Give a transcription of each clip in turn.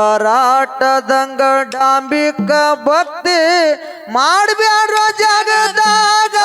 ಢಂಬರಾಟದಂಗ ಡಾಂಬಿಕ ಭಕ್ತಿ ಮಾಡ್ಬ್ಯಾಡ್ರ ಜಗದಾಗ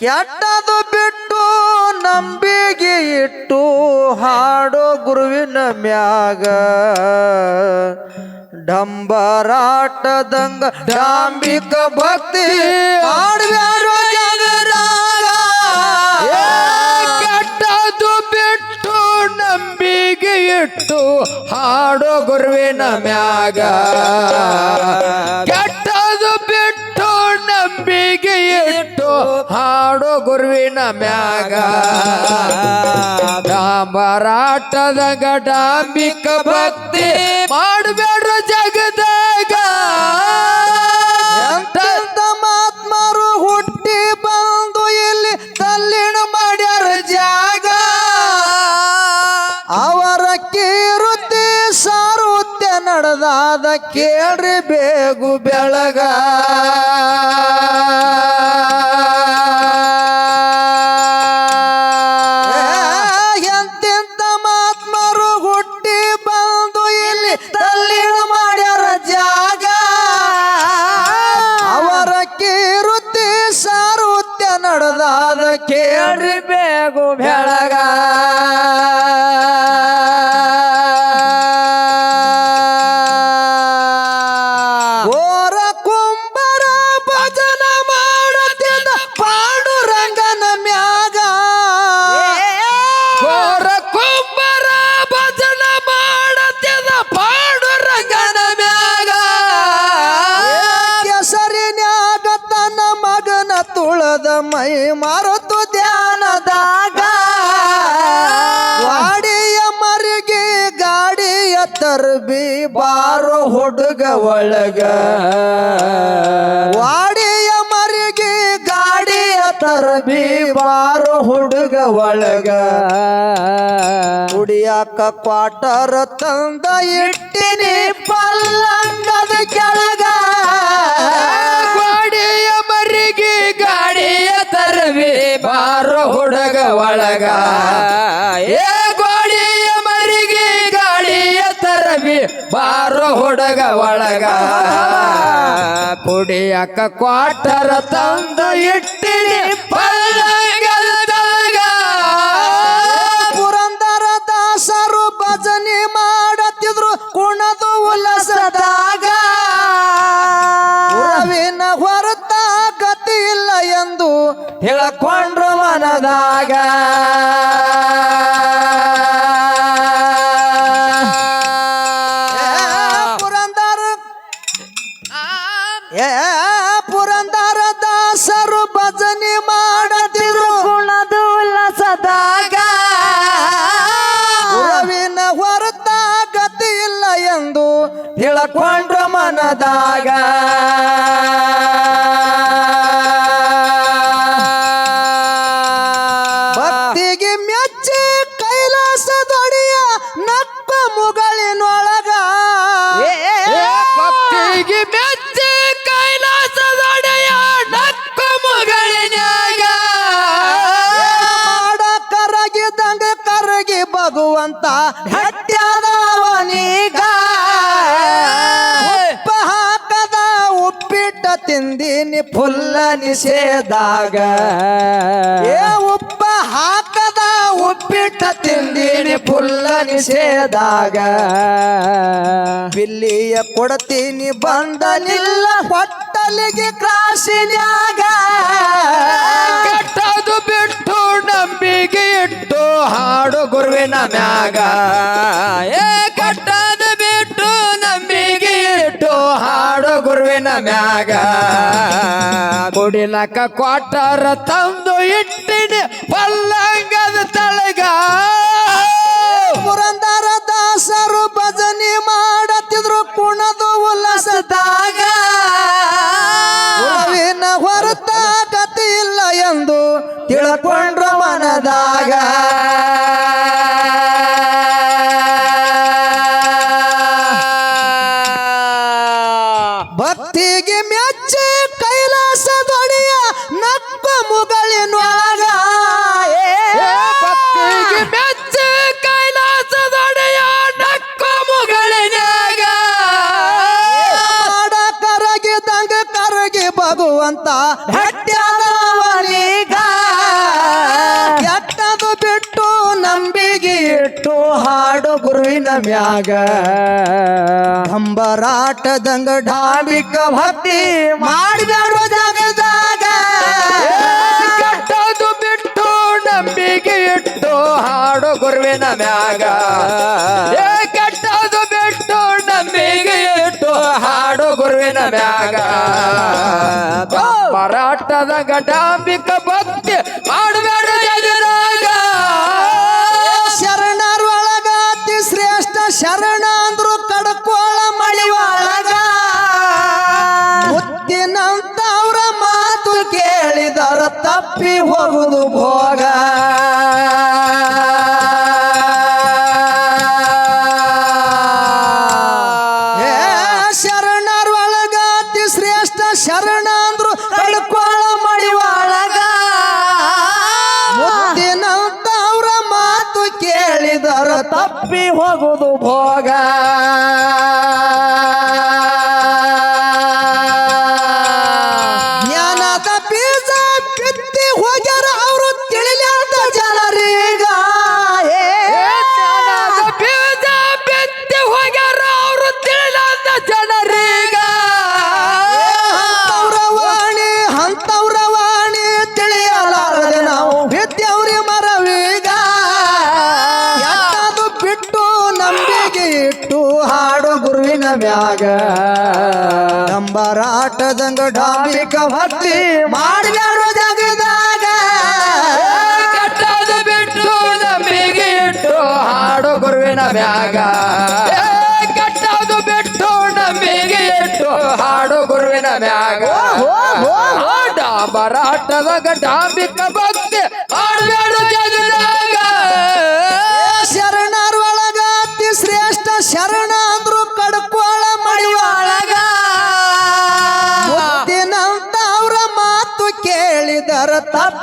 ಕೆಟ್ಟದು ಬಿಟ್ಟು ನಂಬಿಗೆ ಇಟ್ಟು ಹಾಡೋ ಗುರುವಿನ ಮ್ಯಾಗ ಢಂಬರಾಟದಂಗ ಡಾಂಬಿಕ ಭಕ್ತಿ ಮಾಡ್ಬ್ಯಾಡ್ರ ಗುರುವಿನ ಮ್ಯಾಗ. ಕೆಟ್ಟದು ಬಿಟ್ಟು ನಂಬಿಕೆ ಇಟ್ಟು ಹಾಡು ಗುರುವಿನ ಮ್ಯಾಗ. ಡಾಂಬರಾಟದ ಗಡಾಂಬಿಕ ಭಕ್ತಿ ಮಾಡಬೇಡ್ರ ಕೇಳ್ರಿ ಬೇಗು ಬೆಳಗ. ಎಂತಿಂತ ಮಾತ್ಮರು ಹುಟ್ಟಿ ಬಂದು ಇಲ್ಲಿ ತಲ್ಲಿಣ ಮಾಡ್ಯಾರ ಜಾಗ. ಅವರ ಕೀರುತಿ ಸಾರುತ್ಯ ನಡೆದಾದ ಕೇಳ್ರಿ ಬೇಗು ಬೆಳಗ. ತುಳದ ಮೈ ಮರೆತು ಧ್ಯಾನದಾಗ. ವಾಡಿಯ ಮರಿಗೆ ಗಾಡಿಯ ತರ್ಬಿ ಬಾರೋ ಹುಡುಗ ಒಳಗ. ವಾಡಿಯ ಮರಿಗೆ ಗಾಡಿಯ ತರ್ಬಿ ಬಾರೋ ಹುಡುಗ ಒಳಗ. ಕುಡಿಯಾಕ ಕ್ವಾಟರ್ ತಂದ ಇಟ್ಟಿನಿ ಪಲ್ಲಂಗದ ಕೆಳಗ. ಬಾರೋ ಹುಡುಗ ಒಳಗ. ಏ ಗೋಳಿಯ ಮರಿಗೆ ಗಾಳಿಯ ತರವಿ ಬಾರೋ ಹುಡುಗ ಒಳಗ. ಕುಡಿಯಕ ಕ್ವಾಟರ ತಂದ ಇಟ್ಟಿನಿ ಪಲ್ಲಗಲ್ದಾಗ. ಪುರಂದರ ದಾಸರು ಭಜನೆ ಮಾಡತ್ತಿದ್ರು ಕುಣದು ಉಲ್ಲಸದಾಗ. ಹೊರತ ಗತಿ ಇಲ್ಲ ಎಂದು ಹೇಳ್ಕೊಂಡ್ರು. ಮನದಾಗ ಪುರಂದರ. ಏ ಪುರಂದರ ದಾಸರು ಭಜನೆ ಮಾಡದಿರು. ಗುಣದು ಸದಾಗ ಗುರುವಿನ ಹೊರತ ಗತಿ ಇಲ್ಲ ಎಂದು ಹೇಳ್ಕೊಂಡ್ರ ಮನದಾಗ. ತಿಂದಿನಿ ಫುಲ್ಲ ನಿಷೇದಾಗ ಏ ಉಪ್ಪ ಹಾಕದ ಉಪ್ಪಿಟ್ಟ ತಿಂದಿನಿ ಫುಲ್ಲ ನಿಷೇದಾಗ ಬಿಲ್ಲಿಯ ಕೊಡತೀನಿ ಬಂದನಿಲ್ಲ ಹೊಟ್ಟಲಿಗೆ ಕ್ರಾಸಿನ್ಯಾಗ. ಕೆಟ್ಟದು ಬಿಟ್ಟು ನಂಬಿಗೆ ಇಟ್ಟು ಹಾಡು ಗುರುವಿನ ಮ್ಯಾಗ. ಏ ಮ್ಯಾಗ ಕುಡಿಲಕ ಕ್ವಾಟರ ತಂದು ಇಟ್ಟಿನ ಪಲ್ಲಂಗದ ತಳಗ. ಪುರಂದರ ದಾಸರು ಭಜನೆ ಮಾಡತ್ತಿದ್ರು ಕುಣದು ಉಲ್ಲಸದಾಗ. ಹೊರತಾಕತಿ ಹೊರತ ಇಲ್ಲ ಎಂದು ತಿಳ್ಕೊಂಡ್ರ ಹಾಡು ಗುರುವಿನ ಮ್ಯಾಗ ಅಂಬರಾಟದಂಗ ಢಾಬಿಕ ಭಕ್ತಿ ಮಾಡಿದಾಡು ಜಗದಾಗ ಕೆಟ್ಟದು ಬಿಟ್ಟು ನಂಬಿಕೆ ಇಟ್ಟು ಹಾಡು ಗುರುವಿನ ಮ್ಯಾಗ ಏ ಕೆಟ್ಟದು ಬಿಟ್ಟು ನಂಬಿಕೆ ಇಟ್ಟು ಹಾಡು ಗುರುವಿನ ಮ್ಯಾಗ ಮರಾಠದ ಗಡಾಂಬಿಕ ಭಕ್ತಿ ಶರಣ ತಪ್ಪಿ ಹೋಗುದು ಭೋಗ. ಮ್ಯಾಗ ನಂಬರಾಟದಂಗ ಡಾಂಬಿಕ ಭಕ್ತಿ ಮಾಡಿದಾಡು ಜಗದಾಗ? ಕಟ್ಟದು ಬಿಟ್ಟು ನಂಬಿಕೆ ಇಟ್ಟು ಹಾಡು ಗುರುವಿನ ಮ್ಯಾಗ. ಕೆಟ್ಟದು ಬಿಟ್ಟು ನಂಬಿಕೆ ಇಟ್ಟು ಹಾಡು ಗುರುವಿನ ಮ್ಯಾಗ. ಡಾಂಬರಾಟದ ಡಾಂಬಿಕ ಭಕ್ತಿ ಹಾಡು ಜಗದಾಗ.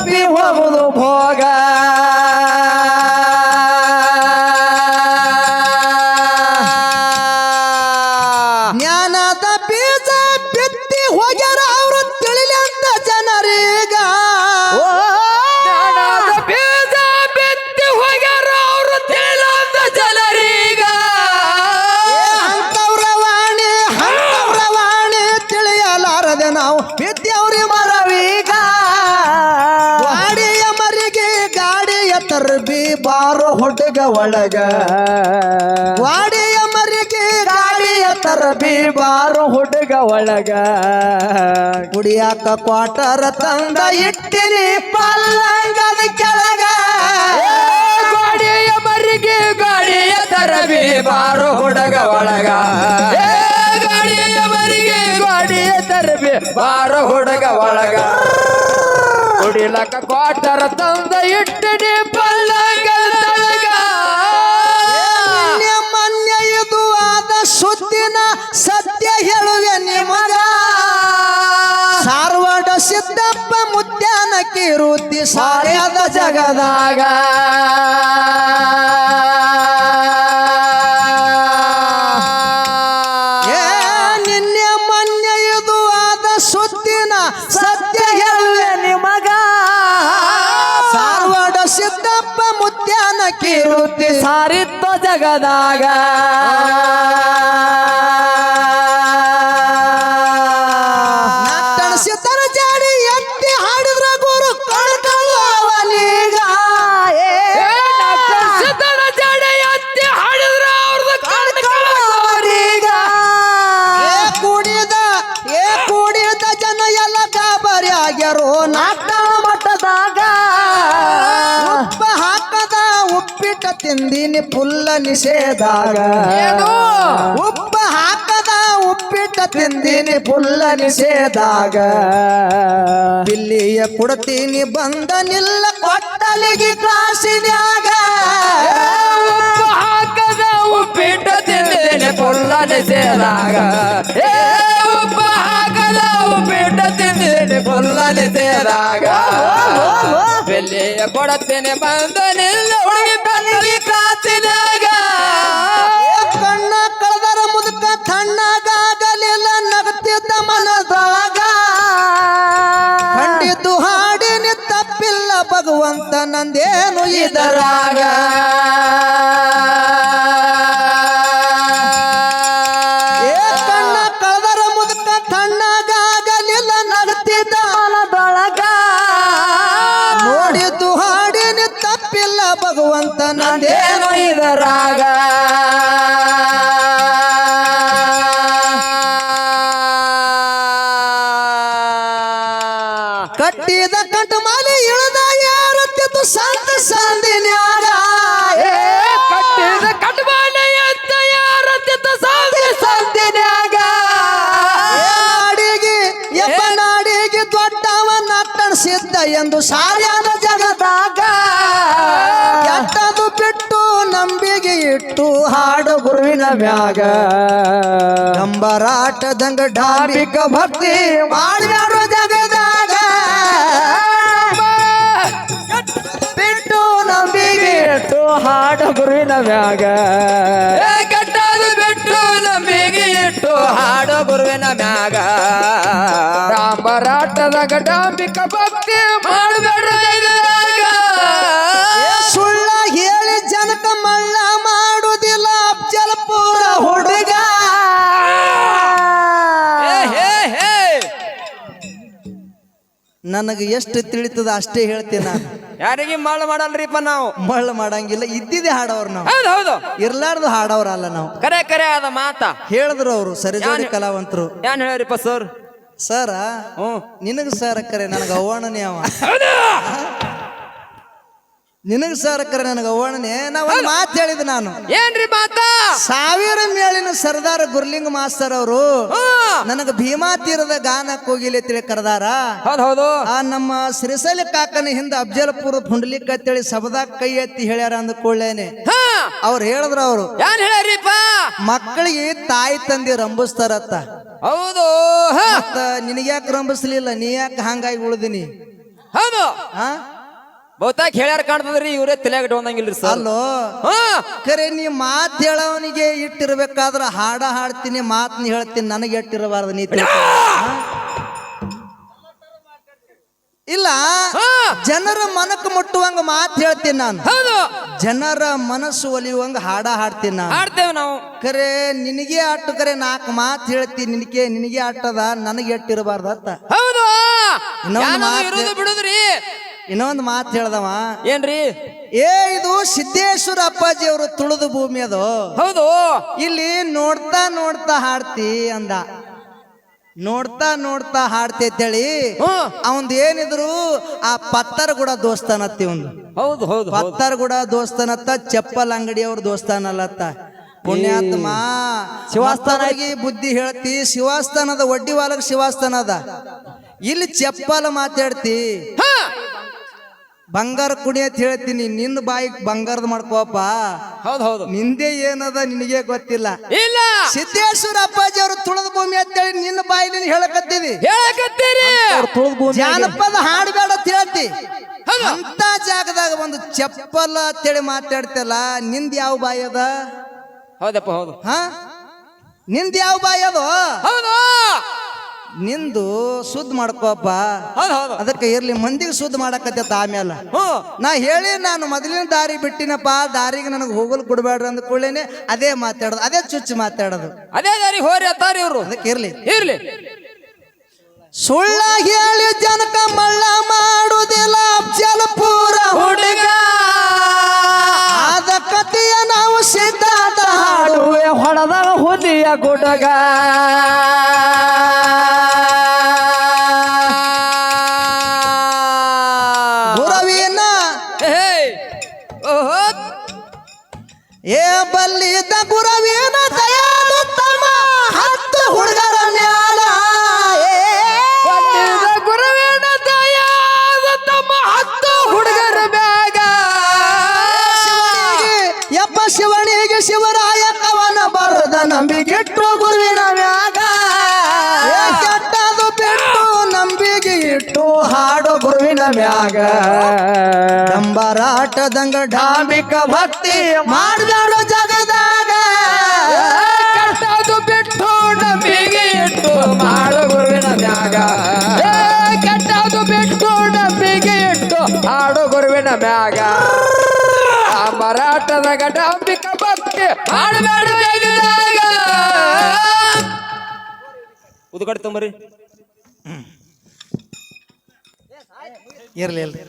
ತಪ್ಪಿ ಹೋಗುದು ಭೋಗ. ಒಳಗ. ಗಾಡಿಯ ಮರಿಗೆ ಗಾಡಿಯ ತರ ಬೀಬಾರು ಹುಡುಗ ಒಳಗ. ಕುಡಿಯಾಕ ಕ್ವಾಟರ ತಂದ ಇಟ್ಟಿನಿ ಪಲ್ಲಂಗದ ಕೆಳಗ. ಗಾಡಿಯ ಮರಿಗೆ ಗಾಡಿಯ ತರ ಬೀಬಾರು ಹುಡುಗ ಒಳಗ. ಗಾಡಿಯ ಮರಿಗೆ ಗಾಡಿಯ ತರ ಬಾರೋ ಹುಡುಗ ಒಳಗ. ಕುಡಿಲಕ ಕ್ವಾಟರ ತಂದ ಇಟ್ಟಿನಿ ಪಲ್ಲಂಗದ ಮುದ್ಯಾನ ಸಾರ್ಯದ ಜಗದಾಗ. ಏ, ನಿನ್ನೆ ಇದು ಆದ ಸುತ್ತಿನ ಸತ್ಯ ಹೇಳುವೆ ನಿಮಗ. ಸಾರವಾಡ ಸಿದ್ದಪ್ಪ ಮುತ್ಯಾನ ಕಿರುತಿ ಸಾರಿತ್ತ ಜಗದಾಗ. ನಿಷೇಧಾಗ? ಉಪ್ಪ ಹಾಕದ ಉಪ್ಪಿಟ್ಟ ತಿಂದಿನಿ ಪುಲ್ಲ ನಿಷೇಧಾಗ ಬಿಲ್ಲಿಯ ಕೊಡ್ತೀನಿ ಬಂದ ನಿಲ್ಲ ಕೊಟ್ಟಲಿಗೆ ಕಾಸಿನಾಗ ಉಪ್ಪು ಹಾಕದ ಉಪ್ಪಿಟ್ಟ ತಿಂದಿನಿ ಪುಲ್ಲ ಏ ಉಪ್ಪು ಹಾಕದ ಉಪ್ಪಿಟ್ಟು ತಿಂದಿನಿ ಪುಲ್ಲ ನಿಷೇಧಾಗ ಬೆಲೆಯ ಕೊಡತ್ತೇನೆ ಬಂದ ನಿಲ್ಲ ಹುಡುಗಿ ಭಗವಂತ ನಂದೇನು ಇದರಾಗ? ಕಟ್ಟಿದ ಕಟ್ಟು ಮಾಲಿ ಯಾರತ್ತಿತ್ತು ಸಂತ ಸಂದಿನ್ಯಾಗ ಕಟ್ಟಿದ ಕಟ್ಮಾಲೆ ಎತ್ತ ಯಾರತ್ತಿದ್ದ ಸಾಗಿ ಸಂದಿನ್ಯಾಗ ಏ ನಾಡಿಗೆ ಎಬ್ಬ ನಾಡಿಗೆ ದೊಡ್ಡವ ಎಂದು ಸಾರ್ಯಾದ ಜಗದಾಗ. ಕೆಟ್ಟದು ಬಿಟ್ಟು ನಂಬಿಗೆ ಇಟ್ಟು ಹಾಡು ಗುರುವಿನ ಮ್ಯಾಗ. ನಂಬರಾಟದಂಗ ಡಾಂಬಿಕ ಭಕ್ತಿ ಮಾಡಿದಾರು ಜಗದಾಗ. ನಂಬಿಗೆ ಇಟ್ಟು ಹಾಡ ಗುರುವಿನ ಮ್ಯಾಗ. ಕಟ್ಟದು ಬಿಟ್ಟು ನಂಬಿಗೆ ಇಟ್ಟು ಹಾಡ ಗುರುವಿನ ಮ್ಯಾಗ. ರಾಮರಾಟದ ಗಡಾಂಬಿಕ ಭಕ್ತಿ ಮಾಡಬೇಡ ನನಗೆ ಎಷ್ಟು ತಿಳಿತದ ಅಷ್ಟೇ ಹೇಳ್ತೀನಿ ನಾನು. ಯಾರಿಗೆ ಮಳ್ಳ ಮಾಡಲ್ರಿಪ್ಪ ನಾವು? ಮಳ್ಳ ಮಾಡಂಗಿಲ್ಲ ಇದ್ದಿದೆ ಹಾಡವ್ರು ನಾವು. ಹೌದು ಹೌದು. ಇರ್ಲಾರ್ದು ನಾವು. ಕರೆ ಕರೆ ಆದ ಮಾತ. ಹೇಳಿದ್ರು ಅವರು ಸರಿ ಜೋಡಿ ಕಲಾವಂತರು. ಏನ್ ಹೇಳ್ರಿಪ್ಪ ಸರ್? ಸರ ಹ್ಞೂ ನಿನಗೆ ಸರ್ ಕರೆ ನನಗೆ ಅವಣನೇ ಅವ. ನಿನಗ ಸರ್ ಕರೆ ನನಗೆ ಓಣನೆ ನಾವು ಮಾತು ಹೇಳಿದ ನಾನು. ಏನ್ರಿ ಮಾತ? ಸಾವಿರ ಮೇಲಿನ ಸರ್ದಾರ ಗುರ್ಲಿಂಗ್ ಮಾಸ್ತರ್ ಅವರು. ನನಗ ಭೀಮಾ ತೀರದ ಗಾನ ಕೋಗಿಲೆ ತಿಳಿ ಕರೆದಾರ. ಹೌದು ಹೌದು. ಆ ನಮ್ಮ ಸಿರಿಸಲಿ ಕಾಕನ ಹಿಂದ ಅಬ್ಜಲ್ಪುರ ಪುಂಡ್ಲಿಕ್ ಅಂತೇಳಿ ಸಬದ ಕೈ ಎತ್ತಿ ಹೇಳ್ಯಾರ ಅಂದ ಕೂಡಲೇನೆ ಅವ್ರು ಹೇಳಿದ್ರ ಅವರು ಮಕ್ಕಳಿಗೆ ತಾಯಿ ತಂದೆ ರಂಬಿಸ್ತಾರತ್ತ ಹೌದು. ನಿನಗ್ಯಾಕೆ ರಂಬಿಸ್ಲಿಲ್ಲ ನೀ ಯಾಕೆ ಹಂಗಾಗಿ ಉಳ್ದಿನಿ? ಹೌದು. ಬಹುತಾಕ್ ಹೇಳ್ಯಾರ ಕಾಣ್ತದ್ರಿ ಇವರೇ ತಲೆಯಾಗ ಇಟ್ಕೊಂಡಂಗಿಲ್ರಿ ಸರ್ ಅಲ್ಲೋ ಹಾ. ಖರೆ ನೀ ಮಾತ್ ಹೇಳವನಿಗೆ ಇಟ್ಟಿರ್ಬೇಕಾದ್ರ ಹಾಡ ಹಾಡ್ತೀನಿ ಮಾತ್ನ ಹೇಳ್ತೀನಿ ನನಗೆ ಇಟ್ಟಿರಬಾರ್ದು ನೀ ತಿಳ್ಕೊ. ಇಲ್ಲ ಹಾ. ಜನರ ಮನಕ್ಕೆ ಮುಟ್ಟುವಂಗ ಮಾತು ಹೇಳ್ತೀನಿ ನಾನು. ಹೌದು. ಜನರ ಮನಸ್ಸು ಒಲಿಯುವಂಗ ಹಾಡ ಹಾಡ್ತೀನಿ ನಾನು. ಆಡ್ತೇವೆ ನಾವು. ಕರೆ ನಿನಗೆ ಅಟ್ಟು ಕರೆ ನಾಲ್ಕು ಮಾತು ಹೇಳ್ತೀನಿ ನಿನಗೆ ನಿನಗೆ ಅಟ್ಟದ ನನಗೆ ಎಟ್ಟಿರಬಾರ್ದು ಅತ್ತ ಹೌದು. ಇನ್ನೊಂದ್ ಯಾನದು ಮಾತ್ ಇರೋದು ಬಿಡುದ್ರಿ. ಇನ್ನೊಂದು ಮಾತು ಹೇಳ್ದವ. ಏನ್ರಿ? ಏ ಇದು ಸಿದ್ದೇಶ್ವರ ಅಪ್ಪಾಜಿ ಅವರು ತುಳಿದು ಭೂಮಿ ಅದು. ಹೌದು. ಇಲ್ಲಿ ನೋಡ್ತಾ ನೋಡ್ತಾ ಹಾಡ್ತಿ ಅಂದ. ನೋಡ್ತಾ ನೋಡ್ತಾ ಹಾಡ್ತಿ ಅಂತೇಳಿ ಹೇಳಿ ಅವಂದ್ ಏನಿದ್ರು ಆ ಪತ್ತರ ಕೂಡ ದೋಸ್ತಾನತ್ತಿ ಒಂದು. ಹೌದು ಹೌದು ಪತ್ತರ ಕೂಡ ದೋಸ್ತಾನತ್ತ ಚಪ್ಪಲ್ ಅಂಗಡಿಯವ್ರ ದೋಸ್ತಾನಲ್ಲತ್ತ ಪುಣ್ಯಾತ್ಮ ಶಿವಾಸ್ಥಾನಾಗಿ ಬುದ್ಧಿ ಹೇಳ್ತಿ ಶಿವಾಸ್ಥಾನದ ಒಡ್ಡಿ ವಾಲಕ್ ಶಿವಾಸ್ಥಾನ ಅದ. ಇಲ್ಲಿ ಚಪ್ಪಲ್ ಮಾತಾಡ್ತಿ. ಬಂಗಾರ ಕುಡಿ ಅಂತ ಹೇಳ್ತೀನಿ. ನಿನ್ನ ಬಾಯಿಗೆ ಬಂಗಾರದ ಮಾಡ್ಕೋಪ ಹೌದು ಹೌದು. ನಿಂದೆ ಏನದ ನಿನಗೆ ಗೊತ್ತಿಲ್ಲ. ಇಲ್ಲ. ಸಿದ್ದೇಶ್ವರ ಅಪ್ಪಾಜಿ ಅವರು ತುಳದ ಭೂಮಿ ಅಂತೇಳಿ ನಿನ್ನ ಬಾಯಿಲಿ ಹೇಳಕತ್ತೀವಿ ಹೇಳಕತ್ತೀರಿ. ಜಾನಪದ ಹಾಡಬೇಡ ಅಂತ ಹೇಳ್ತಿ. ಅಂತ ಜಾಗದಾಗ ಒಂದು ಚಪ್ಪಲ ಅಂತೇಳಿ ಮಾತಾಡ್ತಲ್ಲ ನಿಂದ ಯಾವ ಬಾಯಿ ಅದ? ಹೌದಪ್ಪ ಹೌದು. ಹಾ? ನಿಂದ ಯಾವ ಬಾಯಿ ಅದು? ಹೌದು. ನಿಂದು ಶುದ್ಧ ಮಾಡ್ಕೋಪ್ಪ. ಅದಕ್ಕೆ ಇರ್ಲಿ ಮಂದಿಗೆ ಶುದ್ಧ ಮಾಡಕತ್ತೆ ಆಮೇಲೆ ನಾ ಹೇಳಿ ನಾನು ಮೊದಲಿನ ದಾರಿ ಬಿಟ್ಟಿನಪ್ಪ ದಾರಿಗೆ ನನಗೆ ಹೋಗಲು ಕೊಡಬೇಡ್ರಿ ಅಂದ ಕೂಡಲೇನೆ ಅದೇ ಮಾತಾಡೋದು ಅದೇ ಚುಚ್ಚು ಮಾತಾಡೋದು. ಅದೇ ದಾರಿ ಹೋರಿ ಅತ್ತಾರಿ ಇವರು. ಅದಕ್ಕೆ ಇರ್ಲಿ. ಇರ್ಲಿ. ಸುಳ್ಳ ಹೇಳಿ ಜನಕ ಮಳ್ಳ ಮಾಡುದಿಲ್ಲ ಜಲಪೂರ ಹುಡುಗ. ಅದ ಕಥೆಯ ನಾವು ಸಿದ್ಧಾಂತ ಹಾಡು ಹಾಡುವೆ ಹೊಡೆದ ಹುಲಿಯ ಗುಡಗ. ಏ ಬಲ್ಲಿದ ಗುರವೇನ ದಯಾಳು ತಮ್ಮ ಹತ್ತು ಹುಡುಗರ ಮ್ಯಾಲ. ಬಂದಿದ ಗುರುವಿನ ದಯಾದ ತಮ್ಮ ಹತ್ತು ಹುಡುಗರ ಬೇಗ ಶಿವನಿಗೆ, ಯಪ್ಪ ಶಿವನಿಗೆ ಶಿವರಾಯ ಕವನ ಬರದ ನಂಬಿಕೆಟ್ಟು ಗುರುವಿನ ಮ್ಯಾಗ ಡಂಬರಾಟದಂಗ ಡಾಂಬಿಕ ಭಕ್ತಿ ಮಾಡಿದಾಡು ಜಗದಾಗ. ಕಟ್ಟದು ಬಿಟ್ಟು ನಂಬಿಗೆ ಇಟ್ಟು ಮಾಡ ಗುರುವಿನ ಮ್ಯಾಗ. ಕಟ್ಟದು ಕೆಟ್ಟದು ಬಿಟ್ಟು ನಂಬಿಗೆ ಇಟ್ಟು ಹಾಡು ಗುರು ಗುರುವಿನ ಮ್ಯಾಗ. ಆ ಮರಾಠದ ಗಡಂಬಿಕ ಭಕ್ತಿ ಮಾಡಬೇಡ ಜಗದಾಗ. ಉದ್ಗಡೆ ತೊಂಬರಿ. ಇರ್ಲಿ ಇರ್ಲಿ.